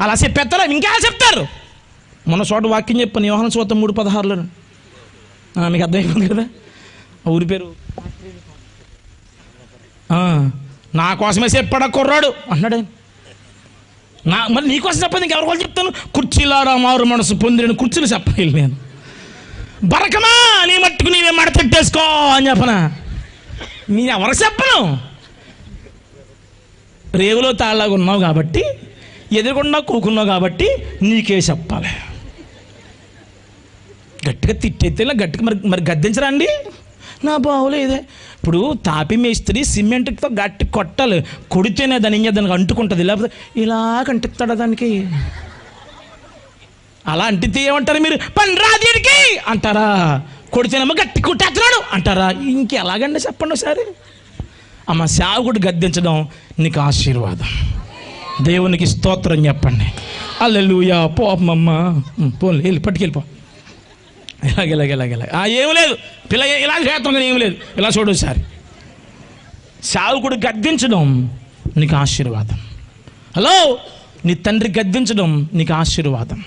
అలా చెప్పేస్తారా? ఇంకా చెప్తారు. మొన్న చోట వాక్యం చెప్పాను యోహన చూస్తాం మూడు పదహారులో మీకు అర్థమైపోయింది కదా? ఊరి పేరు? నా కోసమే చెప్పాడా కుర్రాడు? అన్నాడు ఆయన. నా మరి నీకోసం చెప్పండి ఇంకెవరి వాళ్ళు చెప్తాను? కుర్చీలారా మారు మనసు పొందిన కుర్చీలు చెప్పలేదు నేను. బరకమా నీ మట్టుకు నీవే మడతెట్టేసుకో అని చెప్పనా? నీ ఎవరు చెప్పను? రేవులో తాళ్ళగా ఉన్నావు కాబట్టి ఎదురుకుండా కూకున్నావు కాబట్టి నీకే చెప్పాలి. గట్టిగా తిట్టేస్తే ఇలా గట్టిగా మరి మరి గద్దించరా అండి? నా బావులేదే ఇప్పుడు తాపి మేస్త్రి సిమెంట్తో గట్టి కొట్టాలి. కొడితేనే దాని ఇంకా దానికి అంటుకుంటుంది. లేకపోతే ఇలా అంటిస్తాడా దానికి? అలా అంటితే ఏమంటారు మీరు? పని రాదీడికి అంటారా? కొడితేనేమో గట్టి కొట్టేస్తున్నాడు అంటారా? ఇంకెలాగండి చెప్పండి ఒకసారి. అమ్మ సేవకుడు గద్దించడం నీకు ఆశీర్వాదం. దేవునికి స్తోత్రం చెప్పండి. అల్లెలుయా పోపమ్మ పోలే వెళ్ళి పట్టుకెళ్ళిపో. ఇలాగ ఇలాగ ఇలాగ ఇలాగ. ఆ, ఏం లేదు. పిల్ల ఇలా చేస్తాం ఏం లేదు. ఇలా చూడు సారి సావుకుడు గద్దించడం నీకు ఆశీర్వాదం. హలో? నీ తండ్రి గద్దించడం నీకు ఆశీర్వాదం.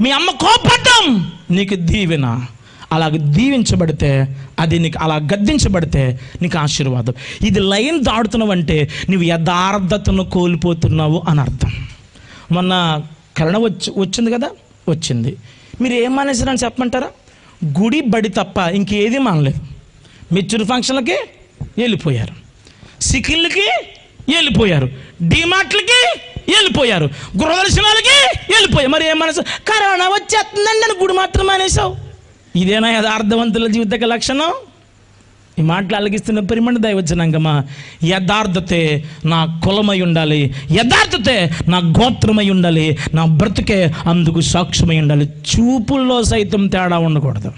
మీ అమ్మ కోపడ్డం నీకు దీవెన. అలా దీవించబడితే అది నీకు అలా గద్దించబడితే నీకు ఆశీర్వాదం. ఇది లైన్ దాడుతున్నావంటే నువ్వు యథార్థతను కోల్పోతున్నావు అని అర్థం. మొన్న కరోనా వచ్చి వచ్చింది కదా? వచ్చింది. మీరు ఏం మానేసారని చెప్పమంటారా? గుడి బడి తప్ప ఇంకేది మానలేదు. మెచ్యూర్ ఫంక్షన్లకి వెళ్ళిపోయారు. సికిళ్ళకి వెళ్ళిపోయారు. డిమార్ట్లకి వెళ్ళిపోయారు. గృహదర్శనాలకి వెళ్ళిపోయారు. మరి ఏం మనసు కరోనా వచ్చేస్తుందండి అని గుడి మాత్రం మానేసావు ఇదేనా యథార్థవంతుల జీవిత లక్షణం? ఈ మాటలు అలగిస్తున్న పరిమణ దైవజనాంగమా యథార్థతే నా కులమై ఉండాలి యథార్థతే నా గోత్రమై ఉండాలి నా బ్రతుకే అందుకు సాక్ష్యమై ఉండాలి. చూపుల్లో సైతం తేడా ఉండకూడదు.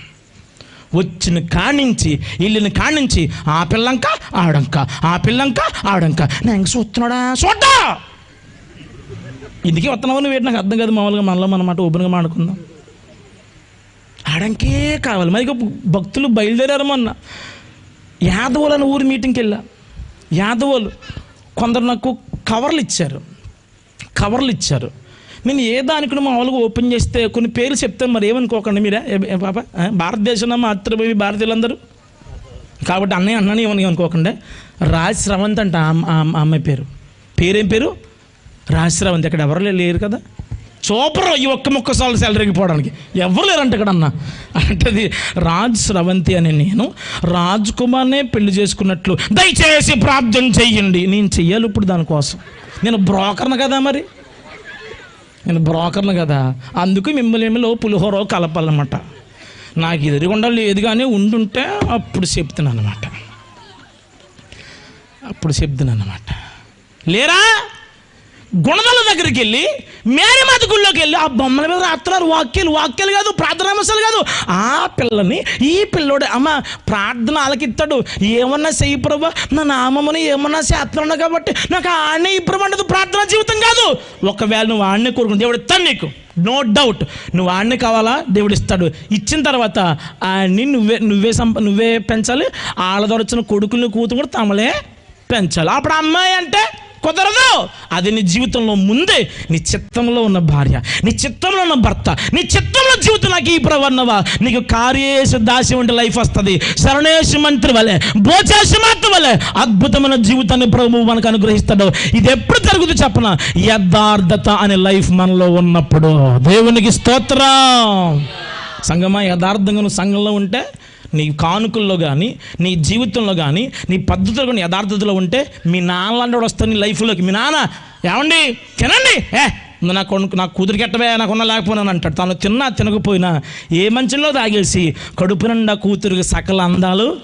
వచ్చిన కాణించి ఇల్లుని కాణించి ఆ పిల్లంక ఆడంక ఆ పిల్లంక ఆడంక. నేను చూస్తున్నాడా? చూడ్డా! ఇందుకే వస్తున్నావు నువ్వు? ఏంటి నాకు అర్థం కాదు మామూలుగా మనలో మనమాట ఓపెన్గా మాడుకుందాం ఆడంకే కావాలి. మరి భక్తులు బయలుదేరారు మొన్న. యాదవులు అని ఊరి మీటింగ్కి వెళ్ళా. యాదవులు కొందరు నాకు కవర్లు ఇచ్చారు. కవర్లు ఇచ్చారు. నేను ఏ దానికి మామూలుగా ఓపెన్ చేస్తే కొన్ని పేర్లు చెప్తాను మరి ఏమనుకోకండి మీరే? పాప? భారతదేశంలో మాతృభూమి భారతీయులందరూ? కాబట్టి అన్నయ్య అన్నని ఏమని అనుకోకండి. రాజ్ శ్రవంత్ అంట అమ్మ- అమ్మాయి పేరు. పేరేం పేరు? రాజ్ శ్రవంత్. ఇక్కడ ఎవరు లేరు కదా? సూపర్ ఈ ఒక్క ముక్క సార్లు సెలరిగిపోవడానికి ఎవరు లేరంట ఇక్కడ అన్న అది రాజ్ స్రవంతి అని నేను. రాజ్ కుమార్నే పెళ్ళి చేసుకున్నట్లు. దయచేసి ప్రార్థన చెయ్యండి. నేను చెయ్యాలి ఇప్పుడు దానికోసం. నేను బ్రోకర్ను కదా మరి? నేను బ్రోకర్ను కదా. అందుకు మిమ్మల్ని ఏమిలో పులిహోర కలపాలన్నమాట. నాకు ఎదురుగుండా లేదు కానీ ఉండుంటే అప్పుడు చెప్తున్నాను అనమాట అప్పుడు చెప్తున్నాను అనమాట లేరా? గుణదల దగ్గరికి వెళ్ళి మేరీమాత గుళ్ళోకి వెళ్ళి ఆ బొమ్మల మీద రాస్తున్నారు వాక్యాలు వాక్యాలు కాదు ప్రార్థనాంశాలు కాదు. ఆ పిల్లని ఈ పిల్లోడు అమ్మ ప్రార్థన ఆలకిస్తాడు. ఏమన్నా చెయ్యి ప్రభా నా నామముని ఏమన్నా చేస్తున్నాడు కాబట్టి నాకు ఆడనే ఇప్పుడు ఉండదు ప్రార్థన జీవితం కాదు. ఒకవేళ నువ్వు ఆడనే కోరుకుని దేవుడు ఇస్తాను నీకు. నో డౌట్ నువ్వు ఆడిని కావాలా? దేవుడు ఇస్తాడు. ఇచ్చిన తర్వాత ఆడిని నువ్వే నువ్వే సంప నువ్వే పెంచాలి. వాళ్ళ ద్వారా వచ్చిన కొడుకుని కూతురు కూడా తమలే పెంచాలి. అప్పుడు అమ్మాయి అంటే కుదరదు. అది నీ జీవితంలో ముందే నీ చిత్తంలో ఉన్న భార్య నీ చిత్తంలో ఉన్న భర్త నీ చిత్తంలో జీవితం నాకు ఈ ప్రవర్ణవా. నీకు కార్యేశ దాసి వంటి లైఫ్ వస్తుంది. శరణేశ మంత్రి వలె భోజేశ మాత్రం వలె అద్భుతమైన జీవితాన్ని ప్రభు మనకు అనుగ్రహిస్తాడు. ఇది ఎప్పుడు జరుగుతుంది చెప్పన? యథార్థత అనే లైఫ్ మనలో ఉన్నప్పుడు. దేవునికి స్తోత్రం. సంగమా యథార్థంగా నువ్వు సంఘంలో ఉంటే నీ కానుకల్లో కానీ నీ జీవితంలో కానీ నీ పద్ధతులు కానీ యథార్థతలో ఉంటే మీ నాన్న లాంటి వాడు నీ లైఫ్లోకి. మీ నాన్న ఏమండి? తినండి. ఏ నా కొడుకు నా కూతురికి ఎట్టవే నాకున్న లేకపోయినా అంటాడు. తను తిన్నా తినకపోయినా ఏ మంచంలో తాగేసి కడుపు నిండా కూతురికి సకల అందాలు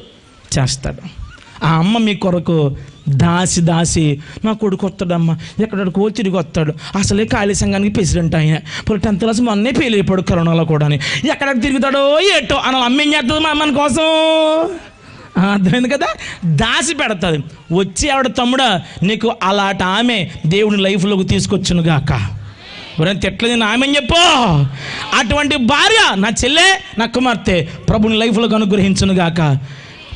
చేస్తాడు. ఆ అమ్మ మీ కొరకు దాసి దాసి నా కొడుకు వస్తాడమ్మ ఎక్కడికో తిరిగి వస్తాడు. అసలే ఖాళీ సంఘానికి ప్రెసిడెంట్ ఆయన. ఇప్పుడు టెన్త్ క్లాస్ మొన్నే ఫెయిల్ అయిపోడు కరోనాలో కూడా ఎక్కడికి తిరుగుతాడో ఏటో అని అమ్మ ఏం చేస్తుంది మా అమ్మని కోసం? అర్థమైంది కదా? దాసి పెడతాది. వచ్చి ఆవిడ తమ్ముడా నీకు అలాంటి ఆమె దేవుని లైఫ్లోకి తీసుకొచ్చును గాక. ఎవరైనా తిట్టలేదు నా ఆమె చెప్పు? అటువంటి భార్య నా చెల్లె నా కుమార్తె ప్రభుని లైఫ్లోకి అనుగ్రహించును గాక.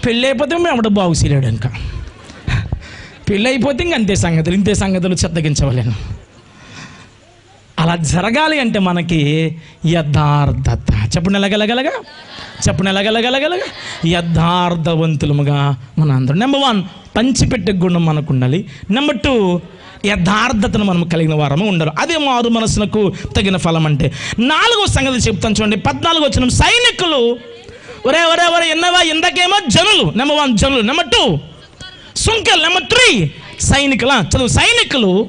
పెళ్ళి అయిపోతే మేము ఆవిడ బాగు ఇంకా. పెళ్ళి అయిపోతే ఇంక అంతే సంగతులు ఇంతే సంగతులు చెత్తగించవలేను. అలా జరగాలి అంటే మనకి యథార్థత. చెప్పండి ఎలాగలగలగా చెప్పండి ఎలాగలగలగలగా యథార్థవంతులముగా మన అందరం. నెంబర్ వన్ పంచిపెట్టే గుణం మనకు ఉండాలి నెంబర్ టూ యథార్థతను మనం కలిగిన వారము ఉండరు. అదే మారు మనసునకు తగిన ఫలం అంటే నాలుగో సంగతి చెప్తాను చూడండి. పద్నాలుగు వచ్చిన సైనికులు ఒరే ఒరే ఒరే ఎన్నవా? ఇందకేమో జనులు. నెంబర్ వన్ జనులు. నెంబర్ టూ సుంకల్. నెంబర్ త్రీ సైనికుల. చదువు. సైనికులు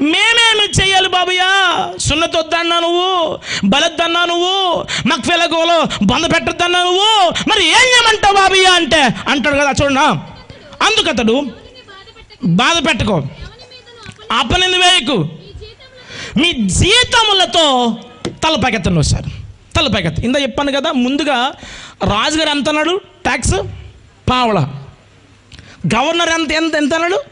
మేమేమి చెయ్యాలి బాబయ్యా? సున్నతొద్దన్నా నువ్వు బలద్దన్నా నువ్వు మక్ఫెలగోలో బంద పెట్టద్దన్నా నువ్వు. మరి ఏం చేయమంటావు బాబయ్యా అంటే? అంటాడు కదా చూడనా అందుకతడు బాధ పెట్టుకో. అపనింది వేయకు. మీ జీతములతో సార్. ఒకసారి తలపైకెత్త ఇందా చెప్పాను కదా ముందుగా రాజుగారు ఎంత అన్నాడు? ట్యాక్స్ పావలా. గవర్నర్ ఎంత ఎంత ఎంత అన్నాడు?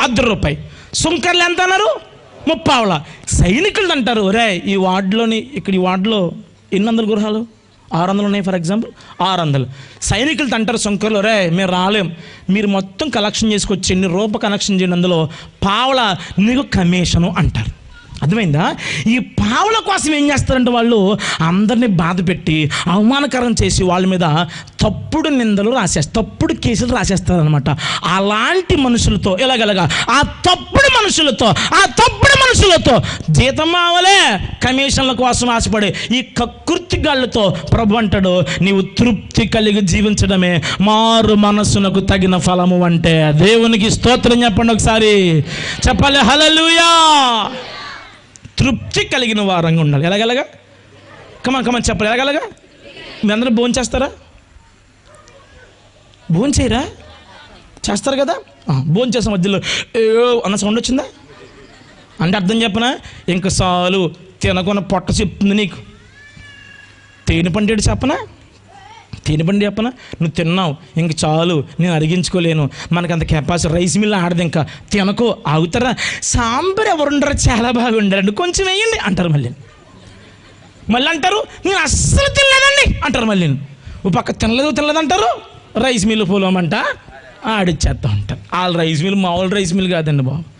అర్ధ రూపాయి. సుంకర్లు ఎంత అన్నారు? ముప్పావల. సైనికులు అంటారు రే ఈ వార్డులోని ఇక్కడ ఈ వార్డులో ఎన్ని వందల గృహాలు? ఆరు వందలు ఉన్నాయి ఫర్ ఎగ్జాంపుల్. ఆరు వందలు. సైనికులు అంటారు సుంకర్లు రే మేము రాలేం. మీరు మొత్తం కలెక్షన్ చేసుకొచ్చి ఎన్ని రూప కలెక్షన్ చేయండి అందులో. పావల నీకు కమిషను అంటారు. అర్థమైందా? ఈ పావుల కోసం ఏం చేస్తారంటే వాళ్ళు అందరినీ బాధ పెట్టి అవమానకరం చేసి వాళ్ళ మీద తప్పుడు నిందలు రాసేస్తారు తప్పుడు కేసులు రాసేస్తారనమాట అలాంటి మనుషులతో ఇలాగలగా ఆ తప్పుడు మనుషులతో ఆ తప్పుడు మనుషులతో జీతం మావలే కమిషన్ల కోసం ఆశపడే ఈ కకృతిగాళ్ళతో ప్రభు అంటాడు నీవు తృప్తి కలిగి జీవించడమే మారు మనస్సునకు తగిన ఫలము అంటే దేవునికి స్తోత్రం చెప్పండి ఒకసారి. చెప్పాలి హలలుయా తృప్తి కలిగిన వారంగా ఉండాలి. ఎలాగెలాగా కమన్ కమన్ చెప్పాలి ఎలాగెలాగా మీ అందరూ భోజనం చేస్తారా? భోజనం చేయరా? చేస్తారు కదా? భోజనం చేసే మధ్యలో ఏ అన్న సౌండ్ వచ్చిందా? అంటే అర్థం చెప్పనా? ఇంక సాలు తినకున్న పొట్ట చెప్తుంది నీకు. తేనె పండేడు చెప్పనా? తినబండి పండి చెప్పనా? నువ్వు తిన్నావు ఇంక చాలు నేను అరిగించుకోలేను. మనకు అంత కెపాసిటీ రైస్ మిల్ ఆడదు ఇంకా. తినకో ఆగుతారా? సాంబార్ ఎవరుండరు చాలా బాగా ఉండారండి కొంచెం వేయండి అంటారు మళ్ళీ. మళ్ళీ అంటారు నేను అస్సలు తినలేదండి అంటారు మళ్ళీ. ఓ పక్క తినలేదు తినలేదు అంటారు. రైస్ మిల్ పోలోమంట ఆడిచ్చేస్తా ఉంటారు. వాళ్ళ రైస్ మిల్ మామూలు రైస్ మిల్ కాదండి బాబు.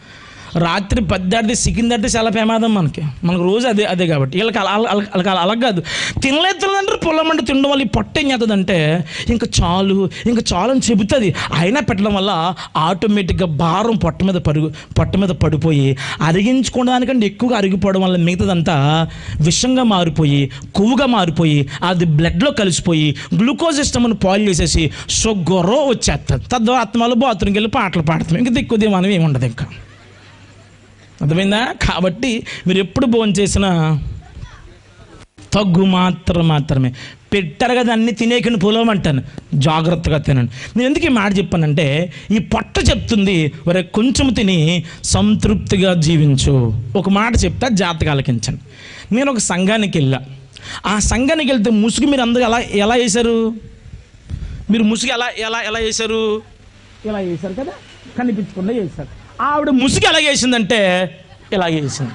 రాత్రి పద్దాడితే సిక్కింది దాటితే చాలా ప్రమాదం మనకి. మనకు రోజు అదే అదే కాబట్టి. వీళ్ళకి అలా అలా- వాళ్ళకి అలా కాదు. తినలేదు తినదంటారు పొలం అంటే తినడం వల్ల ఈ పొట్ట ఏం చేస్తుందంటే ఇంకా చాలు ఇంకా చాలు అని చెబుతుంది. అయినా పెట్టడం వల్ల ఆటోమేటిక్గా భారం పొట్ట మీద పరుగు పొట్ట మీద పడిపోయి అరిగించుకోవడానికంటే ఎక్కువగా అరిగిపోవడం వల్ల మిగతాదంతా విషంగా మారిపోయి కొవ్వుగా మారిపోయి అది బ్లడ్లో కలిసిపోయి గ్లూకోజ్ సిస్టమ్ను పాయిల్ చేసేసి షుగర్ వచ్చేస్తుంది తద్వారా ఆత్మాలు బాత్రూమ్కి వెళ్ళి పాటలు పాడతాం. ఇంకా దిక్కుది మనం ఏముండదు ఇంకా. అర్థమైందా? కాబట్టి మీరు ఎప్పుడు భోజనం చేసినా తగ్గు మాత్రం మాత్రమే. పెట్టారు కదా అన్ని తినేకని పొలవమంటాను జాగ్రత్తగా తినండి. నేను ఎందుకు ఈ మాట చెప్పానంటే ఈ పొట్ట చెప్తుంది వరే కొంచెం తిని సంతృప్తిగా జీవించు. ఒక మాట చెప్తా జాగ్రత్తగా ఆలకించండి. నేను ఒక సంఘానికి వెళ్ళా. ఆ సంఘానికి వెళ్తే ముసుగు మీరు అందరూ ఎలా ఎలా వేశారు? మీరు ముసుగు ఎలా ఎలా ఎలా వేశారు? ఇలా వేశారు కదా? కనిపించకుండా వేశారు. ఆవిడ ముసుగు ఎలా ఇలాగేసింది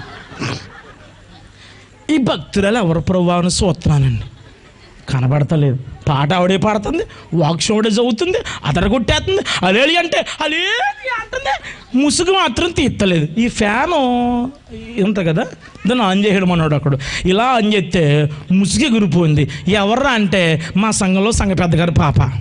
ఈ భక్తురాలు ఎవరు ప్రభావం సూత్రానండి కనబడతలేదు. పాట ఆవిడే పాడుతుంది వాక్ష ఆవిడే చదువుతుంది అదర కొట్టేస్తుంది అలేలి అంటే అలేలి అంటుంది. ముసుగు మాత్రం తీత్తలేదు. ఈ ఫ్యాను ఇంత కదా? దాన్ని ఆన్ చేయడం అన్నాడు అక్కడ. ఇలా ఆన్ చేస్తే ముసుగు గురిపోయింది. ఎవర్రా అంటే మా సంఘంలో సంఘ పెద్దగారి పాప.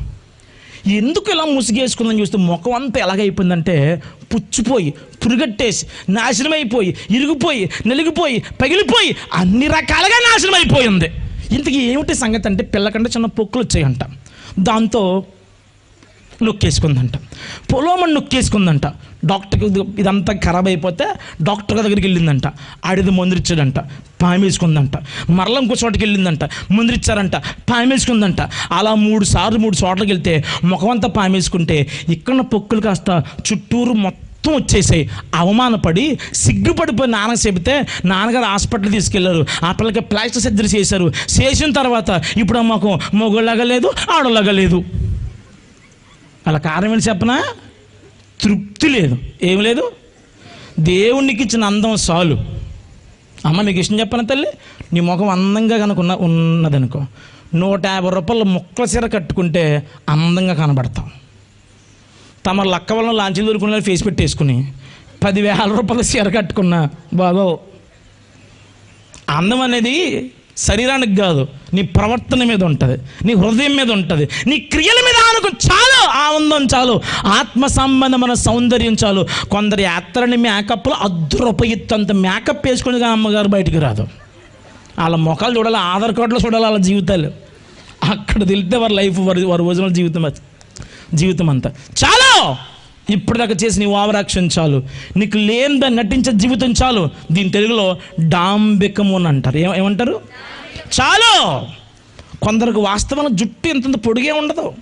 ఎందుకు ఇలా ముసుగేసుకుందని చూస్తే ముఖం అంతా ఎలాగైపోయిందంటే పుచ్చిపోయి పురుగట్టేసి నాశనం అయిపోయి ఇరిగిపోయి నలిగిపోయి పగిలిపోయి అన్ని రకాలుగా నాశనం అయిపోయింది ఇంతకీ ఏమిటి సంగతి అంటే పిల్లకంటే చిన్న పొక్కులు వచ్చాయంట. దాంతో నొక్కేసుకుందంట. పొలోమని నొక్కేసుకుందంట. డాక్టర్కి ఇదంతా ఖరాబ్ అయిపోతే డాక్టర్ దగ్గరికి వెళ్ళిందంట. ఆడిది మందురిచ్చాడంట. పామేసుకుందంట. మరలం ఇంకో చోటకి వెళ్ళిందంట. మందురిచ్చారంట. పామేసుకుందంట. అలా మూడు సార్లు మూడు చోట్లకి వెళ్తే ముఖమంతా పామేసుకుంటే ఇక్కడ పొక్కులు కాస్త చుట్టూరు మొత్తం వచ్చేసాయి. అవమానపడి సిగ్గుపడిపోయి నాన్న చెబితే నాన్నగారు హాస్పిటల్ తీసుకెళ్ళారు. ఆ పిల్లకి ప్లాస్టర్ సర్జరీ చేశారు. చేసిన తర్వాత ఇప్పుడు మాకు ముఖం మొగోళ్ళగా లేదు ఆడలాగా లేదు. అలా కారణం ఏంటి చెప్పనా? తృప్తి లేదు. ఏం లేదు? దేవునికి ఇచ్చిన అందం చాలు. అమ్మ మీకు ఇష్టం చెప్పను తల్లి? నీ ముఖం అందంగా కనుక ఉన్న ఉన్నదనుకో. నూట యాభై రూపాయల ముక్కల చీర కట్టుకుంటే అందంగా కనబడతాం. తమ లక్క వల్ల లాంచీలు దొరుకున్న ఫేస్ పెట్టేసుకుని పదివేల రూపాయల చీర కట్టుకున్నా బాగో అందం అనేది శరీరానికి కాదు నీ ప్రవర్తన మీద ఉంటుంది నీ హృదయం మీద ఉంటుంది నీ క్రియల మీద ఆనుకు చాలు ఆనందం చాలు ఆత్మ సంబంధమైన సౌందర్యం చాలు కొందరి యాత్రని మేకప్లో అద్దురూపయిత్తంత మేకప్ వేసుకుని అమ్మగారు బయటికి రాదు వాళ్ళ ముఖాలు చూడాలి ఆధార్ కార్డులో చూడాలి వాళ్ళ జీవితాలు అక్కడ తెలితే వారి లైఫ్ వారి వారి ఒరిజినల్ జీవితం జీవితం అంతా చాలా ఇప్పటిదాకా చేసి నీ ఓవరాక్షన్ చాలు. నీకు లేనిదని నటించే జీవితం చాలు. దీని తెలుగులో డాంబికము అని అంటారు ఏమంటారు? చాలు! కొందరికి వాస్తవంలో జుట్టు ఇంతంత పొడిగే ఉండదు.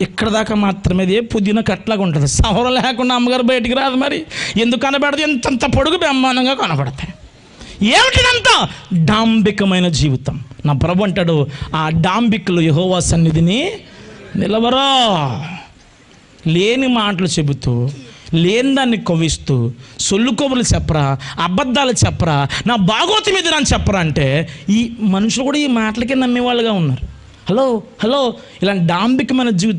ఇక్కడ దాకా మాత్రమే ఏ పుదీనా కట్లాగా ఉంటుంది. సవరం లేకుండా అమ్మగారు బయటికి రాదు మరి. ఎందుకు కనబడదు? ఇంతంత పొడుగు బ్రహ్మాండంగా కనబడతాయి. ఏమిటిదంతా? డాంబికమైన జీవితం. నా ప్రభు అంటాడు ఆ డాంబికలు యహోవా సన్నిధిని నిలవరా. లేని మాటలు చెబుతూ లేని దాన్ని కొవ్విస్తూ సొల్లు కొవ్వులు చెప్పరా అబద్ధాలు చెప్పరా నా బాగోతి మీద నన్ను చెప్పరా అంటే ఈ మనుషులు కూడా ఈ మాటలకే నమ్మేవాళ్ళుగా ఉన్నారు. హలో హలో ఇలాంటి డాంబికమైన జీవితాలు